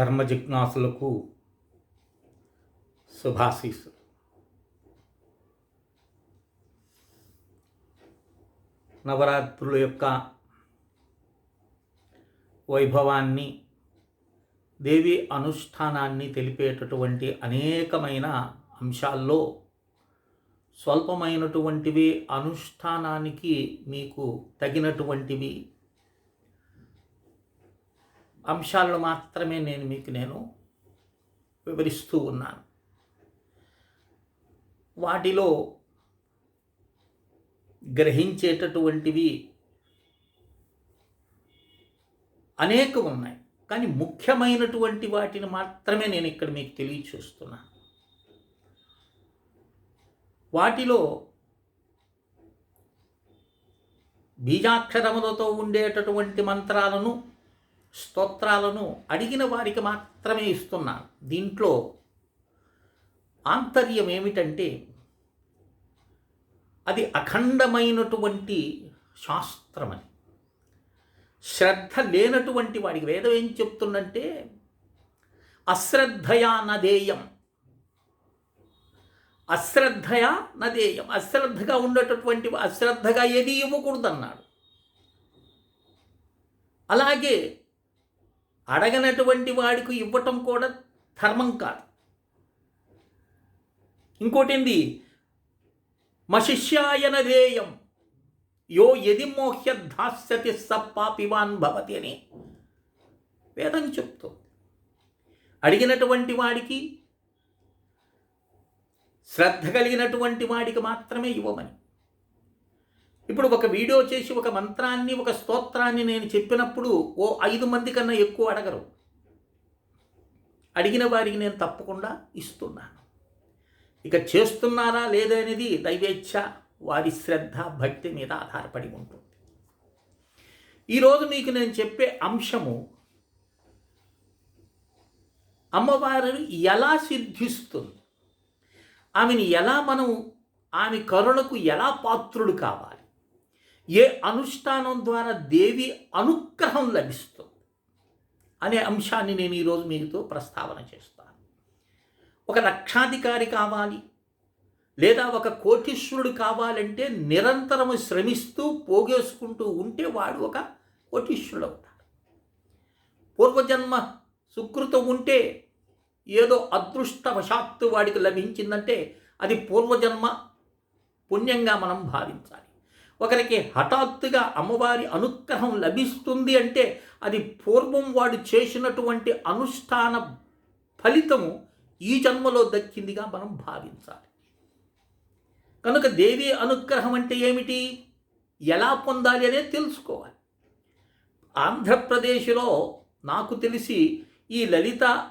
ధర్మ జిజ్ఞాసులకు శుభాశీస్సు నవరాత్రుల యొక్క వైభవాన్ని దేవి అనుష్ఠానాన్ని తెలిపేటటువంటి అనేకమైన అంశాల్లో స్వల్పమైనటువంటివి అనుష్ఠానానికి మీకు తగినటువంటివి అంశాలను మాత్రమే నేను మీకు నేను వివరిస్తూ ఉన్నాను. వాటిలో గ్రహించేటటువంటివి అనేకం ఉన్నాయి. కానీ ముఖ్యమైనటువంటి వాటిని మాత్రమే నేను ఇక్కడ మీకు తెలియచేస్తున్నాను వాటిలో బీజాక్షరములతో ఉండేటటువంటి మంత్రాలను స్తోత్రాలను అడిగిన వారికి మాత్రమే ఇస్తున్నాను. దీంట్లో ఆంతర్యం ఏమిటంటే అది అఖండమైనటువంటి శాస్త్రమని. శ్రద్ధ లేనటువంటి వాడికి వేదం ఏం చెప్తుందంటే అశ్రద్ధయా నదేయం అశ్రద్ధయా నదేయం అశ్రద్ధగా ఉండేటటువంటి అశ్రద్ధగా ఏది ఇవ్వకూడదన్నాడు. అలాగే అడగనటువంటి వాడికి ఇవ్వటం కూడా ధర్మం కాదు. ఇంకోటింది? మశిష్యాయన ధేయం యో ఎది మోహ్య స సప్పాపివాన్ భవతి అని వేదం చెప్తుంది అడిగినటువంటి వాడికి శ్రద్ధ కలిగినటువంటి వాడికి మాత్రమే ఇవ్వమని. ఇప్పుడు ఒక వీడియో చేసి ఒక మంత్రాన్ని ఒక స్తోత్రాన్ని నేను చెప్పినప్పుడు ఓ ఐదు మంది కన్నా ఎక్కువ అడగరు. అడిగిన వారికి నేను తప్పకుండా ఇస్తున్నాను. ఇక చేస్తున్నారా లేదనేది దైవేచ్ఛ వారి శ్రద్ధ భక్తి మీద ఆధారపడి ఉంటుంది. ఈరోజు మీకు నేను చెప్పే అంశము అమ్మవారిని ఎలా సిద్ధిస్తుంది? ఆమెని ఎలా మనం ఆమె కరుణకు ఎలా పాత్రుడు కావాలి? ఏ అనుష్ఠానం ద్వారా దేవి అనుగ్రహం లభిస్తుంది అనే అంశాన్ని నేను ఈరోజు మీతో ప్రస్తావన చేస్తాను. ఒక లక్షాధికారి కావాలి లేదా ఒక కోటీశ్వరుడు కావాలంటే నిరంతరము శ్రమిస్తూ పోగేసుకుంటూ ఉంటే వాడు ఒక కోటీశ్వరుడు అవుతాడు. పూర్వజన్మ సుకృతం ఉంటే ఏదో అదృష్టవశాత్తు వాడికి లభించిందంటే అది పూర్వజన్మ పుణ్యంగా మనం భావించాలి. ఒకరికి హఠాత్తుగా అమ్మవారి అనుగ్రహం లభిస్తుంది అంటే అది పూర్వం వాడు చేసినటువంటి అనుష్ఠాన ఫలితము ఈ జన్మలో దక్కిందిగా మనం భావించాలి. కనుక దేవి అనుగ్రహం అంటే ఏమిటి? ఎలా పొందాలి అనేది తెలుసుకోవాలి. ఆంధ్రప్రదేశ్లో నాకు తెలిసి ఈ లలిత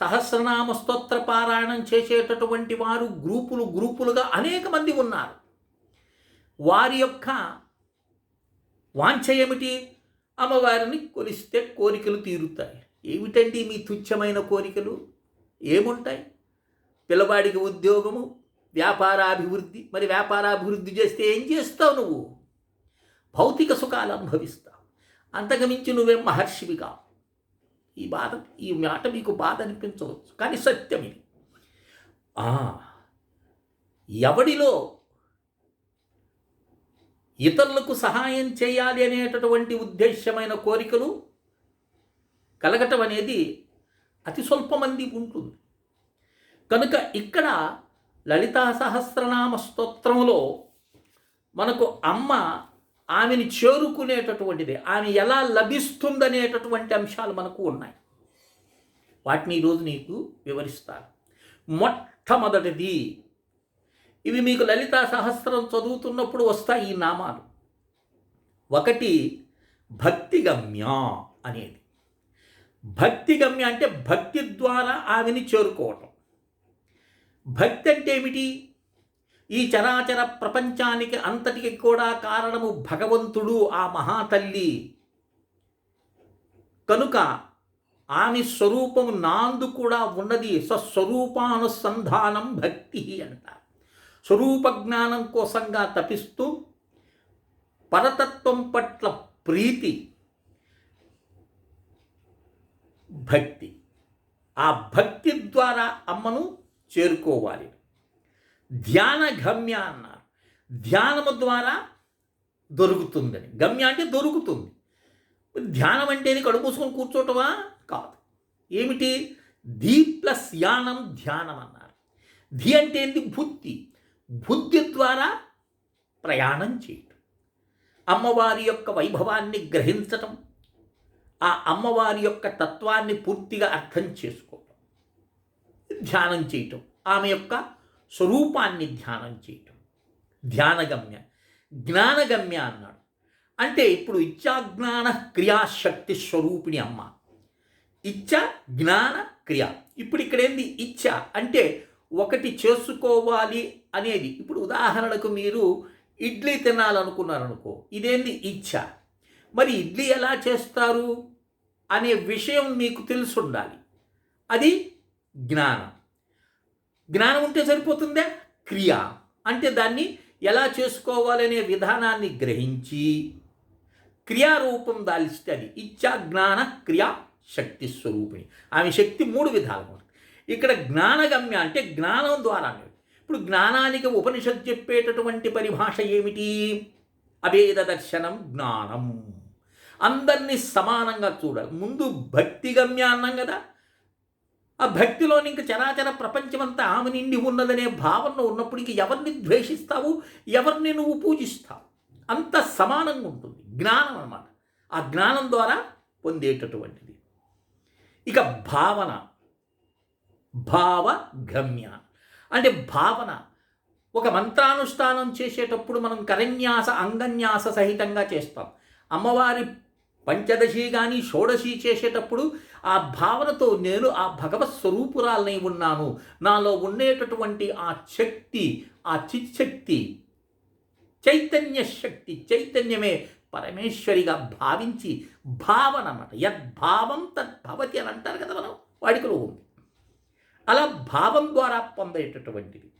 సహస్రనామ స్తోత్ర పారాయణం చేసేటటువంటి వారు గ్రూపులు గ్రూపులుగా అనేక మంది ఉన్నారు. వారి యొక్క వాంఛ ఏమిటి? అమ్మవారిని కొలిస్తే కోరికలు తీరుతాయి. ఏమిటండి మీ తుచ్చమైన కోరికలు? ఏముంటాయి? పిల్లవాడికి ఉద్యోగము వ్యాపారాభివృద్ధి మరి వ్యాపారాభివృద్ధి చేస్తే ఏం చేస్తావు నువ్వు? భౌతిక సుఖాలు అనుభవిస్తావు. అంతకుమించి నువ్వేం మహర్షివిగా? ఈ బాధ ఈ మాట మీకు బాధ అనిపించవచ్చు కానీ సత్యం ఇది. ఎవడిలో ఇతరులకు సహాయం చేయాలి అనేటటువంటి ఉద్దేశ్యమైన కోరికలు కలగటం అనేది అతి స్వల్పమంది ఉంటుంది. కనుక ఇక్కడ లలితా సహస్రనామ స్తోత్రంలో మనకు అమ్మ ఆమెని చేరుకునేటటువంటిది ఆమె ఎలా లభిస్తుందనేటటువంటి అంశాలు మనకు ఉన్నాయి. వాటిని ఈరోజు నీకు వివరిస్తాను. మొట్టమొదటిది ఇవి మీకు లలిత సహస్రం చదువుతున్నప్పుడు వస్తాయి ఈ నామాలు. ఒకటి భక్తిగమ్య అనేది. భక్తిగమ్య అంటే భక్తి ద్వారా ఆమెని చేరుకోవటం. భక్తి అంటే ఏమిటి? ఈ చరాచర ప్రపంచానికి అంతటికి కూడా కారణము భగవంతుడు ఆ మహాతల్లి. కనుక ఆమె స్వరూపము నాందు కూడా ఉన్నది స్వస్వరూపానుసంధానం భక్తి అంటారు. స్వరూప జ్ఞానం కోసంగా తపిస్తూ పరతత్వం పట్ల ప్రీతి భక్తి. ఆ భక్తి ద్వారా అమ్మను చేరుకోవాలి. ధ్యాన గమ్య అన్నారు. ధ్యానము ద్వారా దొరుకుతుందని. గమ్య అంటే దొరుకుతుంది. ధ్యానం అంటేనే కడుపు మూసుకొని కూర్చోటమా? కాదు. ఏమిటి? ధీ ప్లస్ యానం ధ్యానం అన్నారు. ధి అంటే ఏంటి బుద్ధి. బుద్ధి ద్వారా ప్రయాణం చేయటం. అమ్మవారి యొక్క వైభవాన్ని గ్రహించటం ఆ అమ్మవారి యొక్క తత్వాన్ని పూర్తిగా అర్థం చేసుకోవటం ధ్యానం చేయటం ఆమె యొక్క స్వరూపాన్ని ధ్యానం చేయటం. ధ్యానగమ్య జ్ఞానగమ్య అన్నాడు. అంటే ఇప్పుడు ఇచ్చాజ్ఞాన క్రియాశక్తి స్వరూపిణి అమ్మ. ఇచ్చ జ్ఞాన క్రియ. ఇప్పుడు ఇక్కడ ఏంది ఇచ్చ అంటే ఒకటి చేసుకోవాలి అనేది. ఇప్పుడు ఉదాహరణకు మీరు ఇడ్లీ తినాలనుకున్నారనుకో ఇదేంది ఇచ్చ. మరి ఇడ్లీ ఎలా చేస్తారు అనే విషయం మీకు తెలుసుండాలి. అది జ్ఞానం. జ్ఞానం ఉంటే సరిపోతుందా? క్రియ. అంటే దాన్ని ఎలా చేసుకోవాలనే విధానాన్ని గ్రహించి క్రియారూపం దాల్చితే అది ఇచ్చా జ్ఞాన క్రియా శక్తి స్వరూపిణి. ఆమె శక్తి మూడు విధాలుగా ఉంటుంది ఇక్కడ జ్ఞానగమ్య అంటే జ్ఞానం ద్వారా ఇప్పుడు జ్ఞానానికి ఉపనిషత్ చెప్పేటటువంటి పరిభాష ఏమిటి? అభేద దర్శనం జ్ఞానం. అందరినీ సమానంగా చూడాలి. ముందు భక్తి గమ్య అన్నాం కదా. ఆ భక్తిలోని ఇంక చరాచర ప్రపంచమంతా ఆమె నిండి ఉన్నదనే భావన ఉన్నప్పటికీ ఎవరిని ద్వేషిస్తావు? ఎవరిని నువ్వు పూజిస్తావు? అంత సమానంగా ఉంటుంది. జ్ఞానం అన్నమాట. ఆ జ్ఞానం ద్వారా పొందేటటువంటిది. ఇక భావన. భావగమ్య. అంటే భావన. ఒక మంత్రానుష్ఠానం చేసేటప్పుడు మనం కరన్యాస అంగన్యాస సహితంగా చేస్తాం. అమ్మవారి పంచదశి కానీ షోడశి చేసేటప్పుడు ఆ భావనతో నేను ఆ భగవత్ స్వరూపురాలనై ఉన్నాను. నాలో ఉండేటటువంటి ఆ శక్తి ఆ చిచ్చక్తి చైతన్య శక్తి చైతన్యమే పరమేశ్వరిగా భావించి భావన అన్నమాట యద్భావం తద్భవతి అని అంటారు కదా మనం వాడికలో ఉంది అలా భావం ద్వారా పొందేటటువంటిది.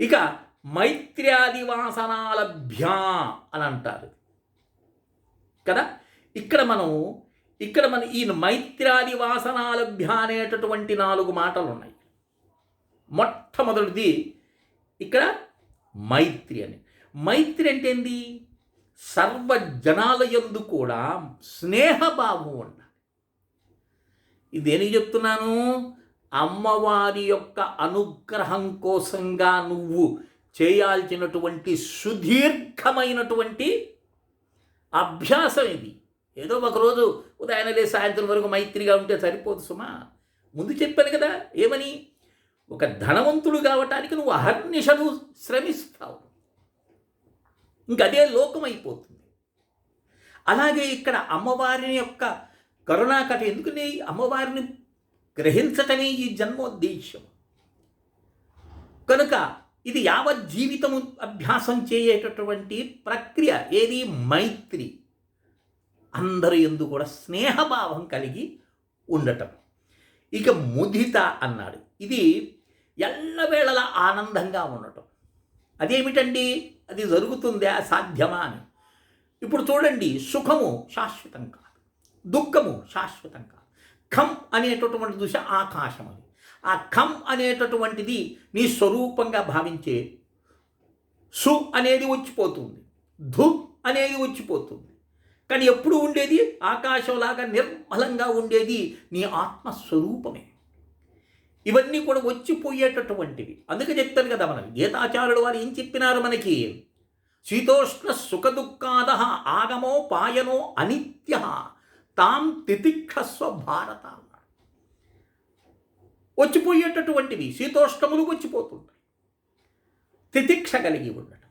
ఇక మైత్ర్యాదివాసనాలభ్యా అని అంటారు. కదా? ఇక్కడ మనం ఇక్కడ మన ఈ మైత్రాది వాసనాలభ్య అనేటటువంటి నాలుగు మాటలు ఉన్నాయి మొట్టమొదటిది ఇక్కడ మైత్రి అని. మైత్రి అంటే ఏంది? సర్వజనాల యందు కూడా స్నేహభావం ఉండాలి. ఇది దేనికి చెప్తున్నాను? అమ్మవారి యొక్క అనుగ్రహం కోసంగా నువ్వు చేయాల్సినటువంటి సుదీర్ఘమైనటువంటి అభ్యాసం ఇది ఏదో ఒకరోజు ఉదయాన్నే లేదు సాయంత్రం వరకు మైత్రిగా ఉంటే సరిపోదు సుమా. ముందు చెప్పాను కదా ఏమని? ఒక ధనవంతుడు కావటానికి నువ్వు అహర్నిశలు శ్రమిస్తావు. ఇంకదే లోకం అయిపోతుంది అలాగే ఇక్కడ అమ్మవారిని యొక్క కరుణాకట ఎందుకని అమ్మవారిని గ్రహించటమే ఈ జన్మోద్దేశ్యం. కనుక ఇది యావత్ జీవితము అభ్యాసం చేయేటటువంటి ప్రక్రియ. ఏది? మైత్రి. అందరి ఎందు కూడా స్నేహభావం కలిగి ఉండటం. ఇక ముదిత అన్నాడు. ఇది ఎల్లవేళలా ఆనందంగా ఉండటం. అదేమిటండి? అది జరుగుతుందా? సాధ్యమా అని. ఇప్పుడు చూడండి. సుఖము శాశ్వతం కాదు. దుఃఖము శాశ్వతం కాదు. ఖం అనేటటువంటి దృశ ఆకాశం అది ఆ ఖం అనేటటువంటిది నీ స్వరూపంగా భావించే సు అనేది వచ్చిపోతుంది. ధు అనేది వచ్చిపోతుంది. కానీ ఎప్పుడు ఉండేది? ఆకాశంలాగా నిర్మలంగా ఉండేది నీ ఆత్మస్వరూపమే. ఇవన్నీ కూడా వచ్చిపోయేటటువంటివి. అందుకే చెప్తాను కదా మనం గీతాచార్యుడు వారు ఏం చెప్పినారు మనకి? శీతోష్ణ సుఖదుఃఖాద ఆగమో పాయనో అనిత్య తాం తితిక్షస్వ భారత అన్నాడు. వచ్చిపోయేటటువంటివి శీతోష్ణములు వచ్చిపోతుంటాయి. తితిక్ష కలిగి ఉండటం.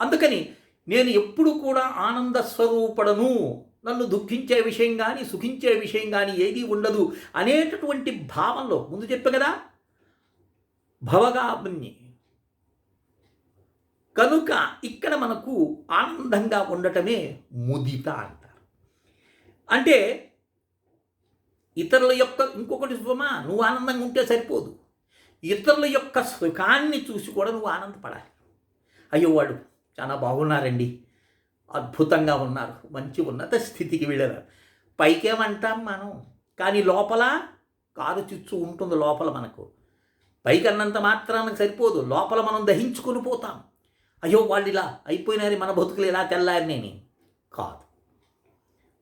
అందుకని నేను ఎప్పుడు కూడా ఆనంద స్వరూపడను నన్ను దుఃఖించే విషయం కానీ సుఖించే విషయం కానీ ఏది ఉండదు అనేటటువంటి భావంలో ముందు చెప్పే కదా భవగాముని. కనుక ఇక్కడ మనకు ఆనందంగా ఉండటమే ముదిత అంటే ఇతరుల యొక్క ఇంకొకటి సుమా నువ్వు ఆనందంగా ఉంటే సరిపోదు. ఇతరుల యొక్క సుఖాన్ని చూసి కూడా నువ్వు ఆనందపడాలి. అయ్యో వాడు చాలా బాగున్నారండి. అద్భుతంగా ఉన్నారు. మంచి ఉన్నత స్థితికి వెళ్ళారు. పైకేమంటాం మనం? కానీ లోపల కారు చిచ్చు ఉంటుంది లోపల మనకు. పైకన్నంత మాత్రానికి సరిపోదు. లోపల మనం దహించుకొని పోతాం. అయ్యో వాళ్ళు ఇలా అయిపోయినారు మన బతుకులు ఇలా తెల్లారినేని కాదు.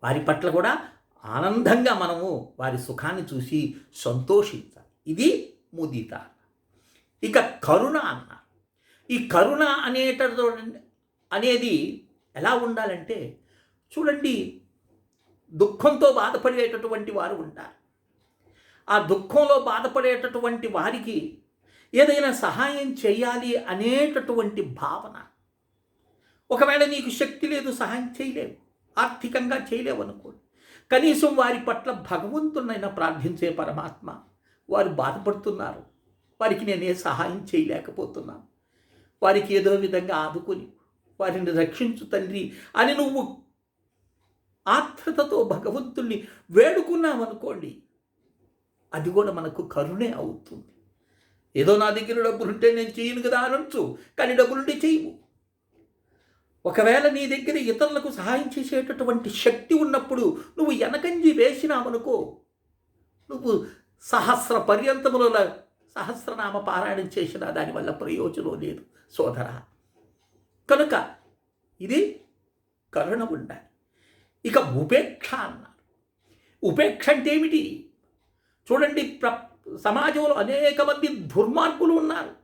వారి పట్ల కూడా ఆనందంగా మనము వారి సుఖాన్ని చూసి సంతోషించాలి. ఇది ముదిత ఇక కరుణ అన్నారు. ఈ కరుణ అనేటతో అనేది ఎలా ఉండాలంటే చూడండి దుఃఖంతో బాధపడేటటువంటి వారు ఉంటారు. ఆ దుఃఖంలో బాధపడేటటువంటి వారికి ఏదైనా సహాయం చేయాలి అనేటటువంటి భావన. ఒకవేళ నీకు శక్తి లేదు సహాయం చేయలేవు. ఆర్థికంగా చేయలేవనుకోండి కనీసం వారి పట్ల భగవంతునైనా ప్రార్థించే పరమాత్మ వారు బాధపడుతున్నారు. వారికి నేనే సహాయం చేయలేకపోతున్నాను వారికి ఏదో విధంగా ఆదుకొని వారిని రక్షించు తండ్రి అని నువ్వు ఆత్రతతో భగవంతుణ్ణి వేడుకున్నామనుకోండి అది కూడా మనకు కరుణే అవుతుంది. ఏదో నా దగ్గర డబ్బులుంటే నేను చేయను కదా అనొచ్చు కానీ డబ్బులుంటే చేయవు. ఒకవేళ నీ దగ్గర ఇతరులకు సహాయం చేసేటటువంటి శక్తి ఉన్నప్పుడు నువ్వు వెనకంజి వేసినామనుకో నువ్వు సహస్ర పర్యంతముల సహస్రనామ పారాయణం చేసిన దానివల్ల ప్రయోజనం లేదు సోదర. కనుక ఇది కరుణ ఉండాలి. ఇక ఉపేక్ష అన్నారు. ఉపేక్ష అంటే ఏమిటి? చూడండి ప్ర సమాజంలో అనేక మంది దుర్మార్గులు ఉన్నారు.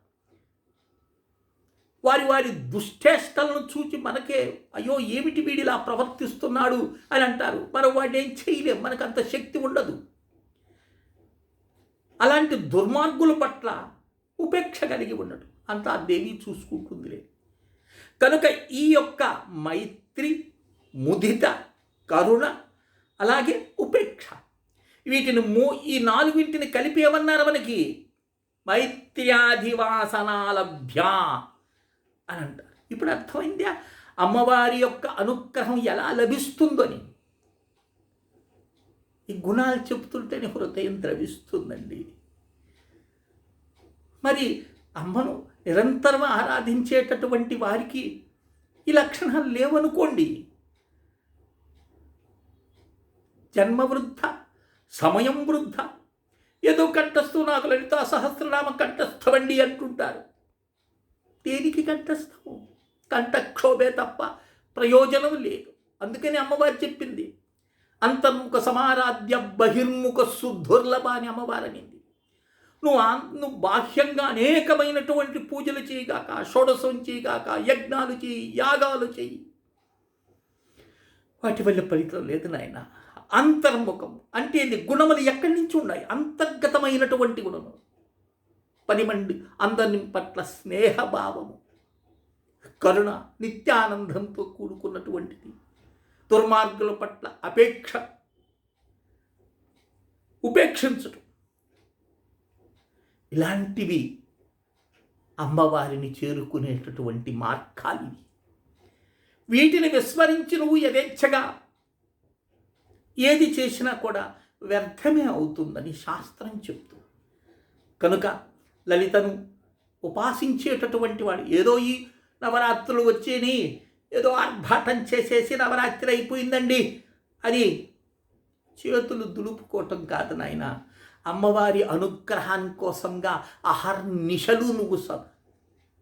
వారి వారి దుష్టేష్టలను చూచి మనకే అయ్యో ఏమిటి వీడిలా ప్రవర్తిస్తున్నాడు? అని అంటారు. మనం వాడిని ఏం చేయలేం. మనకు అంత శక్తి ఉండదు. అలాంటి దుర్మార్గుల పట్ల ఉపేక్ష కలిగి ఉండడు. అంతా దేవి చూసుకుంటుందిలే. కనుక ఈ యొక్క మైత్రి ముదిత కరుణ అలాగే ఉపేక్ష వీటిని మూ ఈ నాలుగింటిని కలిపి ఏమన్నారు మనకి? మైత్ర్యాధివాసనాలభ్య అని అంటారు ఇప్పుడు అర్థమైందా? అమ్మవారి యొక్క అనుగ్రహం ఎలా లభిస్తుందని? ఈ గుణాలు చెప్తుంటేనే హృదయం ద్రవిస్తుందండి. మరి అమ్మను నిరంతరం ఆరాధించేటటువంటి వారికి ఈ లక్షణాలు లేవనుకోండి. జన్మ వృద్ధ సమయం వృద్ధ ఏదో కంఠస్థు నాకు లలితా సహస్రనామ కంఠస్థవండి అంటుంటారు. దేనికి కంటస్థము కంఠక్షోభే తప్ప ప్రయోజనం లేదు. అందుకని అమ్మవారు చెప్పింది అంతర్ముఖ సమారాధ్య బహిర్ముఖ సుదుర్లభ అని అమ్మవారు అనింది నువ్వు నువ్వు బాహ్యంగా అనేకమైనటువంటి పూజలు చేయగాక షోడశం చేయగాక యజ్ఞాలు చేయి యాగాలు చేయి. వాటి వల్ల ఫలితం లేదు నాయన. అంతర్ముఖం అంటే గుణములు ఎక్కడి నుంచి ఉన్నాయి? అంతర్గతమైనటువంటి గుణము పనిమండి అందరి పట్ల స్నేహభావము కరుణ నిత్యానందంతో కూడుకున్నటువంటిది. దుర్మార్గుల పట్ల అపేక్ష ఉపేక్షించటం. ఇలాంటివి అమ్మవారిని చేరుకునేటటువంటి మార్గాలు వీటిని విస్మరించి నువ్వు యథేచ్ఛగా ఏది చేసినా కూడా వ్యర్థమే అవుతుందని శాస్త్రం చెప్తూ కనుక లలితను ఉపాసించేటటువంటి వాడు. ఏదో ఈ నవరాత్రులు వచ్చేని ఏదో ఆర్భాటం చేసేసి నవరాత్రి అయిపోయిందండి అని చేతులు దులుపుకోవటం కాదు నాయన. అమ్మవారి అనుగ్రహాన్ని కోసంగా అహర్నిశలు నువ్వు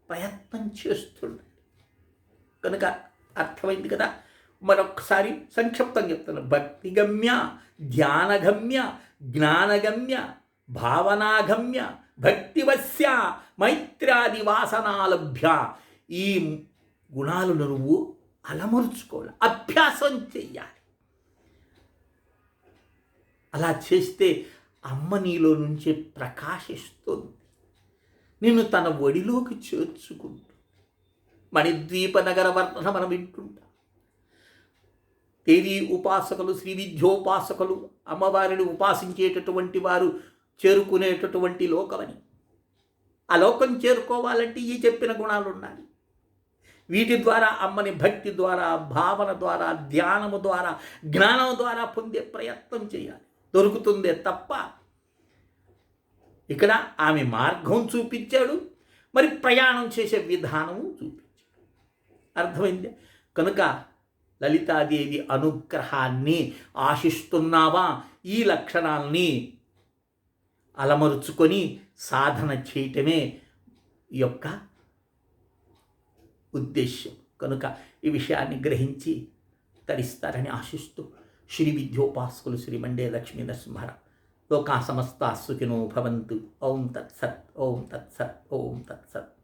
ప్రయత్నం చేస్తుండ. కనుక అర్థమైంది కదా? మరొకసారి సంక్షిప్తంగా చెప్తాను భక్తిగమ్య ధ్యానగమ్య జ్ఞానగమ్య భావనాగమ్య భక్తివశ్య మైత్రాది వాసనాలభ్య ఈ గుణాలను నువ్వు అలమరుచుకోవాలి అభ్యాసం చెయ్యాలి. అలా చేస్తే అమ్మ నీలో నుంచే ప్రకాశిస్తుంది. నిన్ను తన ఒడిలోకి చేర్చుకుంటూ మణిద్వీప నగర వర్ణన మనం వింటుంటాం. దేవీ ఉపాసకులు శ్రీ విద్యోపాసకులు అమ్మవారిని ఉపాసించేటటువంటి వారు చేరుకునేటటువంటి లోకమని. ఆ లోకం చేరుకోవాలంటే ఈ చెప్పిన గుణాలు ఉండాలి. వీటి ద్వారా అమ్మని భక్తి ద్వారా భావన ద్వారా ధ్యానము ద్వారా జ్ఞానం ద్వారా పొందే ప్రయత్నం చేయాలి. దొరుకుతుందే తప్ప ఇక్కడ ఆమె మార్గం చూపించాడు మరి ప్రయాణం చేసే విధానము చూపించాడు. అర్థమైంది? కనుక లలితాదేవి అనుగ్రహాన్ని ఆశిస్తున్నావా? ఈ లక్షణాల్ని అలమరుచుకొని సాధన చేయటమే ఈ యొక్క ఉద్దేశ్యం. కనుక ఈ విషయాన్ని గ్రహించి తరిస్తారని ఆశిస్తూ శ్రీ విద్యోపాసకులు శ్రీ మండే లక్ష్మీ నరసింహారావు. లోకా సమస్త సుఖినో భవంతు. ఓం తత్సత్. ఓం తత్సత్. ఓం తత్సత్.